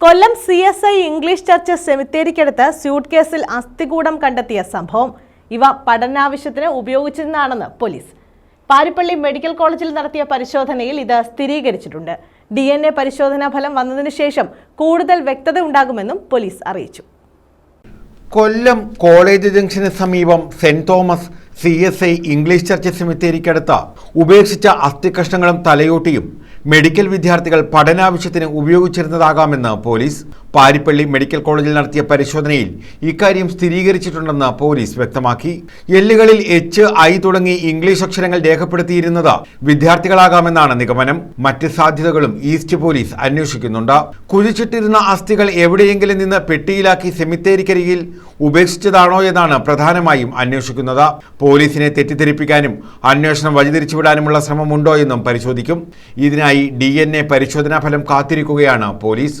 Kollam C S I English church സെമിത്തേരിക്കടുത്ത് സ്യൂട്ട് കേസിൽ അസ്ഥികൂടം കണ്ടെത്തിയ സംഭവം. ഇവ പഠനാവശ്യത്തിന് ഉപയോഗിച്ചിരുന്നാണെന്ന് പോലീസ്. പാരിപ്പള്ളി മെഡിക്കൽ കോളേജിൽ നടത്തിയ പരിശോധനയിൽ ഇത് സ്ഥിരീകരിച്ചിട്ടുണ്ട്. ഡി എൻ എ പരിശോധനാ ഫലം വന്നതിനു ശേഷം കൂടുതൽ വ്യക്തത ഉണ്ടാകുമെന്നും പോലീസ് അറിയിച്ചു. കൊല്ലം കോളേജ് ജംഗ്ഷന് സമീപം saint Thomas C S I English church സെമിത്തേരിക്കടുത്ത് ഉപേക്ഷിച്ച അസ്ഥികഷ്ണങ്ങളും തലയോട്ടിയും മെഡിക്കൽ വിദ്യാർത്ഥികൾ പഠനാവശ്യത്തിന് ഉപയോഗിച്ചിരുന്നതാകാമെന്ന് പോലീസ് പാരിപ്പള്ളി മെഡിക്കൽ കോളേജിൽ നടത്തിയ പരിശോധനയിൽ ഇക്കാര്യം സ്ഥിരീകരിച്ചിട്ടുണ്ടെന്ന് പോലീസ് വ്യക്തമാക്കി. എല്ലുകളിൽ എച്ച് ഐ തുടങ്ങി ഇംഗ്ലീഷ് അക്ഷരങ്ങൾ രേഖപ്പെടുത്തിയിരുന്നത് വിദ്യാർത്ഥികളാകാമെന്നാണ് നിഗമനം. മറ്റ് സാധ്യതകളും ഈസ്റ്റ് പോലീസ് അന്വേഷിക്കുന്നുണ്ട്. കുഴിച്ചിട്ടിരുന്ന അസ്ഥികൾ എവിടെയെങ്കിലും നിന്ന് പെട്ടിയിലാക്കി സെമിത്തേരിക്കരികിൽ ഉപേക്ഷിച്ചതാണോ എന്നാണ് പ്രധാനമായും അന്വേഷിക്കുന്നത്. പോലീസിനെ തെറ്റിദ്ധരിപ്പിക്കാനും അന്വേഷണം വഴിതിരിച്ചുവിടാനുമുള്ള ശ്രമമുണ്ടോ എന്നും പരിശോധിക്കും. ഇതിനായി ഡി പരിശോധനാ ഫലം കാത്തിരിക്കുകയാണ് പോലീസ്.